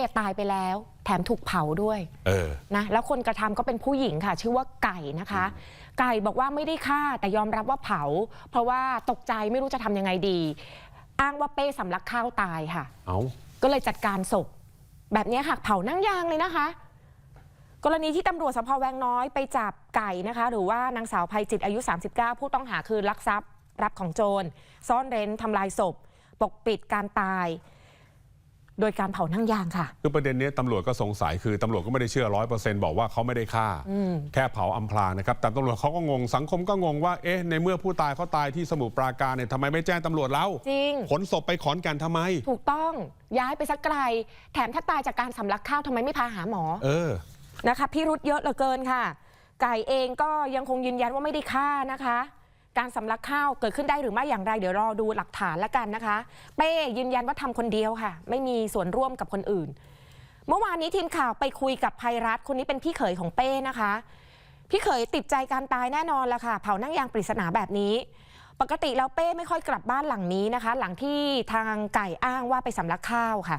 เป้ตายไปแล้ว แถมถูกเผาด้วยเออนะแล้วคนกระทำก็เป็นผู้หญิงค่ะ ชื่อว่าไก่นะคะ ไก่บอกว่าไม่ได้ฆ่าแต่ยอมรับว่าเผา เพราะว่าตกใจไม่รู้จะทำยังไงดี อ้างว่าเป้สำลักข้าวตายค่ะ เอาก็เลยจัดการศพ แบบนี้ค่ะเผานั่งยางเลยนะคะ กรณีที่ตำรวจสพแวงน้อยไปจับไก่นะคะ หรือว่านางสาวภัยจิตอายุ 39 ผู้ต้องหาคือลักทรัพย์ รับของโจร ซ่อนเร้นทำลายศพ ปกปิดการตาย โดยการเผานั่งยางค่ะ คือประเด็นเนี้ยตำรวจก็สงสัยคือตำรวจก็ไม่ได้เชื่อร้อยเปอร์เซ็นต์บอกว่าเขาไม่ได้ฆ่า แค่เผาอำพรางนะครับ แต่ตำรวจเขาก็งงสังคมก็งงว่าเอ๊ะในเมื่อผู้ตายเขาตายที่สมุทรปราการเนี่ยทำไมไม่แจ้งตำรวจแล้วจริงขนศพไปขอนแก่นทำไม ถูกต้องย้ายไปสักไกล แถมถ้าตายจากการสำลักข้าวทำไมไม่พาหาหมอเออนะคะพิรุธเยอะเหลือเกินค่ะ ไก่เองก็ยังคงยืนยันว่าไม่ได้ฆ่านะคะ การสำลักข้าวเกิดขึ้นได้หรือไม่อย่างไร เดี๋ยวรอดูหลักฐานแล้วกันนะคะ เป้ยืนยันว่าทำคนเดียวค่ะ ไม่มีส่วนร่วมกับคนอื่น เมื่อวานนี้ทีมข่าวไปคุยกับภัยรัฐคนนี้เป็นพี่เขยของเป้นะคะ พี่เขยติดใจการตายแน่นอนละค่ะ เผานั่งยางปริศนาแบบนี้ ปกติแล้วเป้ไม่ค่อยกลับบ้านหลังนี้นะคะ หลังที่ทางไก่อ้างว่าไปสำลักข้าวค่ะ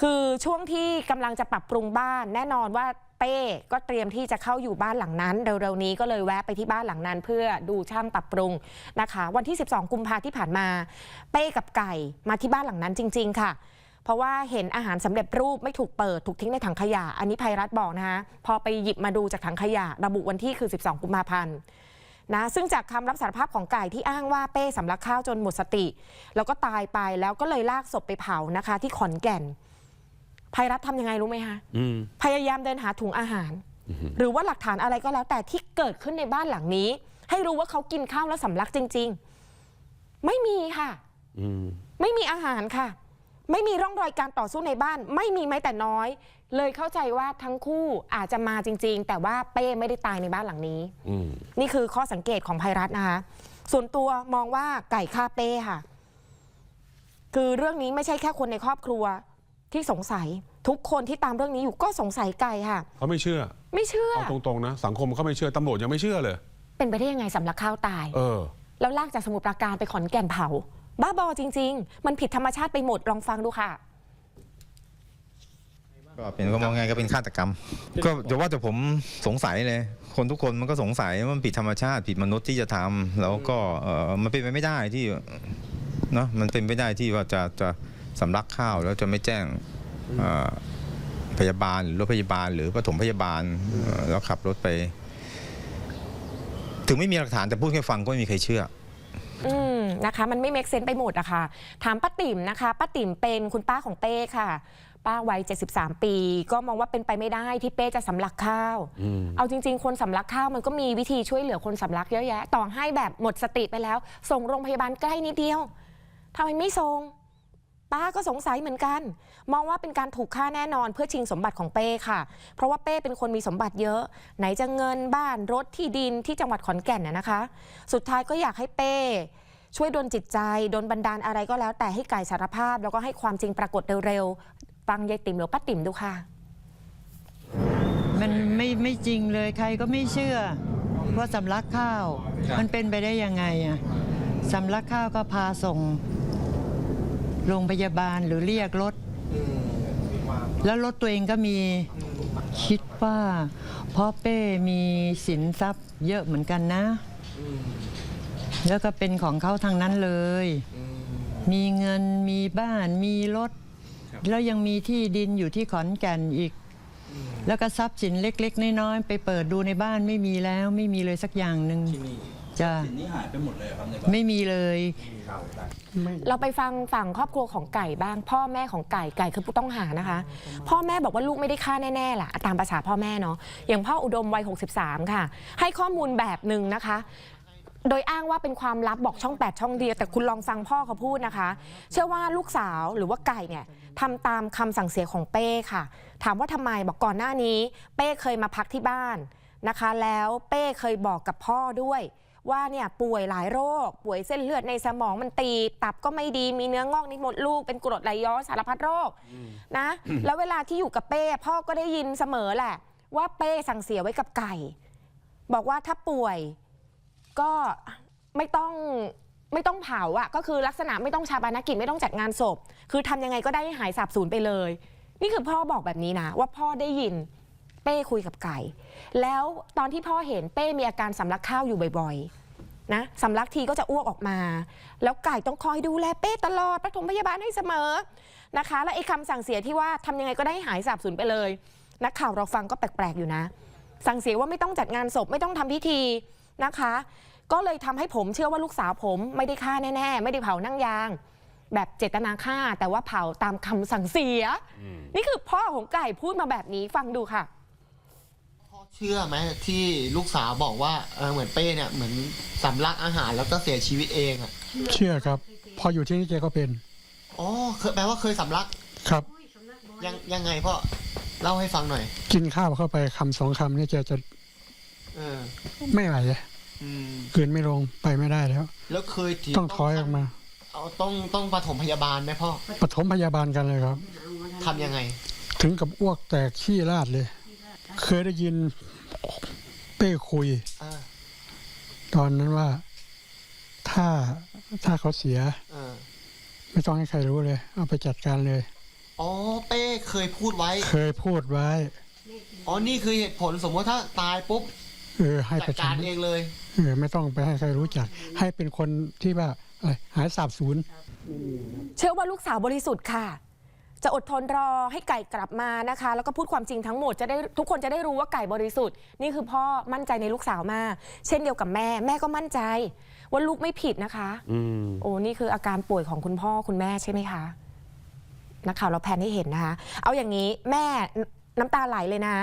คือช่วงที่กำลังจะปรับปรุงบ้านแน่นอนว่า เป้ก็เตรียมที่จะเข้าอยู่บ้านหลังนั้น เร็วๆนี้ก็เลยแวะไปที่บ้านหลังนั้น เพื่อดูช่างปรับปรุงนะคะ วันที่ 12 กุมภาที่ผ่านมา เป้กับไก่มาที่บ้านหลังนั้นจริง ๆ ค่ะ เพราะว่าเห็นอาหารสำเร็จรูปไม่ถูกเปิดถูกทิ้งในถังขยะ อันนี้ภัยรัฐบอกนะคะพอไปหยิบมาดูจากถังขยะ ระบุวันที่คือ 12 กุมภาพันธ์นะซึ่งจากคำรับสารภาพของไก่ที่อ้างว่าเป้สำลักข้าวจนหมดสติ แล้วก็ตายไปแล้วก็เลยลากศพไปเผานะคะ ที่ขอนแก่น ภัยรัฐทำยังไงรู้ไหมคะอืมพยายามเดินหาถุงอาหาร หรือว่าหลักฐานอะไรก็แล้ว แต่ที่เกิดขึ้นในบ้านหลังนี้ ให้รู้ว่าเขากินข้าวแล้วสำลักจริง ๆ ไม่มีค่ะอืมไม่มีอาหารค่ะ ไม่มีร่องรอยการต่อสู้ในบ้าน ไม่มีแม้แต่น้อย เลยเข้าใจว่าทั้งคู่อาจจะมาจริง ๆ แต่ว่าเป้ไม่ได้ตายในบ้านหลังนี้อืมนี่คือข้อสังเกตของภัยรัฐนะคะ ส่วนตัวมองว่าไก่ฆ่าเป้ค่ะ คือเรื่องนี้ไม่ใช่แค่คนในครอบครัว ที่สงสัยทุกคนที่ตามเรื่องนี้อยู่ก็สงสัยไก่ค่ะ เขาไม่เชื่อ ไม่เชื่อ เอาตรงๆนะ สังคมเขาไม่เชื่อตำรวจยังไม่เชื่อเลย เป็นไปได้ยังไงสำลักข้าวตาย เออ แล้วลากจากสมุทรปราการไปขอนแก่นเผา บ้าบอจริง ๆ มันผิดธรรมชาติไปหมดลองฟังดูค่ะ ก็เป็นก็มองไงก็เป็นฆาตกรรม ก็แต่ว่าแต่ผมสงสัยเลย คนทุกคนมันก็สงสัยว่ามันผิดธรรมชาติผิดมนุษย์ที่จะทำแล้วก็เออมันเป็นไปไม่ได้ที่เนาะมันเป็นไปไม่ได้ที่ว่าจะจะ สำลักข้าวแล้วจะไม่แจ้งเอ่อพยาบาลหรือรถพยาบาล หรือปฐมพยาบาลเอ่อแล้วขับรถไป ถึงไม่มีหลักฐานแต่พูดให้ฟังก็ไม่มีใครเชื่ออืมนะคะมันไม่เมคเซนไปหมดอะค่ะ ถามป้าติ๋มนะคะป้าติ๋มเป็นคุณป้าของเป้ค่ะ ป้าวัย 73 ปี ก็มองว่าเป็นไปไม่ได้ที่เป้จะสำลักข้าวอืมเอาจริง ๆ คนสำลักข้าวมันก็มีวิธีช่วยเหลือคนสำลักเยอะแยะ ต่อให้แบบหมดสติไปแล้ว ส่งโรงพยาบาลใกล้นิดเดียวทำไมไม่ส่ง ป้าก็สงสัยเหมือนกัน มองว่าเป็นการถูกฆ่าแน่นอนเพื่อชิงสมบัติของเป้ค่ะ เพราะว่าเป้เป็นคนมีสมบัติเยอะ ไหนจะเงินบ้านรถที่ดินที่จังหวัดขอนแก่นน่ะนะคะ สุดท้ายก็อยากให้เป้ ช่วยดลจิตใจดลบันดาลอะไรก็แล้ว แต่ให้ไก่สารภาพ แล้วก็ให้ความจริงปรากฏเร็วๆฟังยายติ๋มหรือป้าติ๋มดูค่ะ มันไม่ไม่จริงเลยใครก็ไม่เชื่อว่าสำลักข้าว มันเป็นไปได้ยังไงอะสำลักข้าวก็พาส่ง โรงพยาบาลหรือเรียกรถ แล้วรถตัวเองก็มีคิดว่าพ่อเป้มีสินทรัพย์เยอะเหมือนกันนะ แล้วก็เป็นของเขาทางนั้นเลย มีเงินมีบ้านมีรถ แล้วยังมีที่ดินอยู่ที่ขอนแก่นอีก แล้วก็ทรัพย์สินเล็ก ๆ น้อยๆไปเปิดดูในบ้านไม่มีแล้วไม่มีเลยสักอย่างหนึ่งที่นี่ จ้ะ สินนี้หายไปหมดเลยเหรอครับในบ้านไม่มีเลย เราไปฟังฝั่งครอบครัวของไก่บ้าง พ่อแม่ของไก่ไก่คือผู้ต้องหานะคะ พ่อแม่บอกว่าลูกไม่ได้ฆ่าแน่ๆล่ะตามภาษาพ่อแม่เนาะอย่างพ่ออุดมวัย 63 ค่ะ ให้ข้อมูลแบบหนึ่งนะคะ โดยอ้างว่าเป็นความลับบอกช่อง 8 ช่องเดียวแต่คุณลองฟังพ่อเขาพูดนะคะ เชื่อว่าลูกสาวหรือว่าไก่เนี่ยทำตามคำสั่งเสียของเป้ค่ะ ถามว่าทำไมบอกก่อนหน้านี้ เป้เคยมาพักที่บ้านนะคะ แล้วเป้เคยบอกกับพ่อด้วย ว่าเนี่ยป่วยหลายโรค ป่วยเส้นเลือดในสมองมันตีบตับก็ไม่ดีมีเนื้องอกในมดลูกเป็นกรดไหลย้อนสารพัดโรคนะ แล้วเวลาที่อยู่กับเป้พ่อก็ได้ยินเสมอแหละ ว่าเป้สั่งเสียไว้กับไก่ บอกว่าถ้าป่วยก็ไม่ต้องไม่ต้องเผาอะก็คือลักษณะไม่ต้องชาปนกิจไม่ต้องจัดงานศพ คือทำยังไงก็ได้ให้หายสาบสูญไปเลย นี่คือพ่อบอกแบบนี้นะ ว่าพ่อได้ยิน เป้คุยกับไก่ แล้วตอนที่พ่อเห็นเป้มีอาการสำลักข้าวอยู่บ่อยๆนะสำลักทีก็จะอ้วกออกมา แล้วไก่ต้องคอยดูแลเป้ตลอดปฐมพยาบาลให้เสมอนะคะ และไอ้คำสั่งเสียที่ว่าทำยังไงก็ได้ให้หายสาบสูญไปเลย นักข่าวเราฟังก็แปลกๆอยู่นะ สั่งเสียว่าไม่ต้องจัดงานศพไม่ต้องทำพิธีนะคะ ก็เลยทำให้ผมเชื่อว่าลูกสาวผมไม่ได้ฆ่าแน่ๆ ไม่ได้เผานั่งยางแบบเจตนาฆ่าแต่ว่าเผาตามคำสั่งเสีย นี่คือพ่อของไก่พูดมาแบบนี้ฟังดูค่ะพ่อ เชื่อไหมที่ลูกสาวบอกว่าเออเหมือนเป้เนี่ยเหมือนสำลักอาหารแล้วก็เสียชีวิตเองอะเชื่อครับ พออยู่ที่นี่แกก็เป็นอ๋อเคยแปลว่าเคยสำลักครับยังยังไงพ่อเล่าให้ฟังหน่อย กินข้าวเข้าไปคำสองคำนี่แกจะเออไม่ไหวเลยอืมกลืนไม่ลงไปไม่ได้แล้ว แล้วเคยถีต้องถอยออกมาเอาต้องต้องปฐมพยาบาลไหมพ่อปฐมพยาบาลกันเลยครับทำยังไง ถึงกับอ้วกแตกขี้ราดเลย เคยได้ยินเป้คุยเออตอนนั้นว่า ถ้าถ้าเขาเสียเออไม่ต้องให้ใครรู้เลย เอาไปจัดการเลย อ๋อเป้เคยพูดไว้ เคยพูดไว้อ๋อนี่คือเหตุผลสมมติถ้าตายปุ๊บเออให้จัไปดการทำเองเลย เออไม่ต้องไปให้ใครรู้จัก ให้เป็นคนที่ว่าอะไรหายสาบสูญ เชื่อว่าลูกสาวบริสุทธิ์ค่ะ จะอดทนรอให้ไก่กลับมานะคะ แล้วก็พูดความจริงทั้งหมดจะได้ทุกคนจะได้รู้ว่าไก่บริสุทธิ์นี่คือพ่อมั่นใจในลูกสาวมาก เช่นเดียวกับแม่ แม่ก็มั่นใจ ว่าลูกไม่ผิดนะคะอืมโอ้นี่คืออาการป่วยของคุณพ่อคุณแม่ใช่ไหมคะนักข่าวเราแพนให้เห็นนะคะ เอาอย่างนี้แม่น้ำตาไหลเลยนะ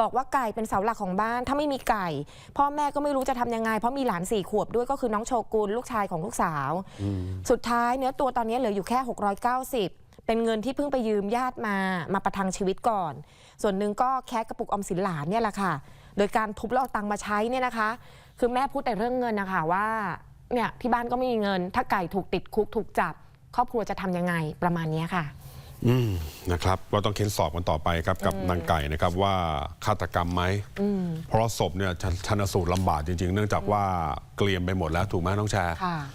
บอกว่าไก่เป็นเสาหลักของบ้าน ถ้าไม่มีไก่ พ่อแม่ก็ไม่รู้จะทำยังไง เพราะมีหลานสี่ขวบด้วยก็คือน้องโชกุนลูกชายของลูกสาว สุดท้ายเนื้อตัวตอนนี้เหลืออยู่แค่ 690 เป็นเงินที่เพิ่งไปยืมญาติมามาประทังชีวิตก่อน ส่วนหนึ่งก็แค่กระปุกออมสินหลานเนี่ยแหละค่ะ โดยการทุบแล้วเอาตังค์มาใช้เนี่ยนะคะ คือแม่พูดแต่เรื่องเงินนะคะว่าเนี่ยที่บ้านก็ไม่มีเงิน ถ้าไก่ถูกติดคุกถูกจับ ครอบครัวจะทำยังไงประมาณเนี้ยค่ะ อืมนะครับก็ต้องเค้นสอบกันต่อไปครับกับนางไก่นะครับว่าฆาตกรรมไหมเพราะศพเนี่ยชันชันสูตรลำบากจริง ๆ เนื่องจากว่าเกลียมไปหมดแล้วถูกไหมน้องแชร์ ค่ะ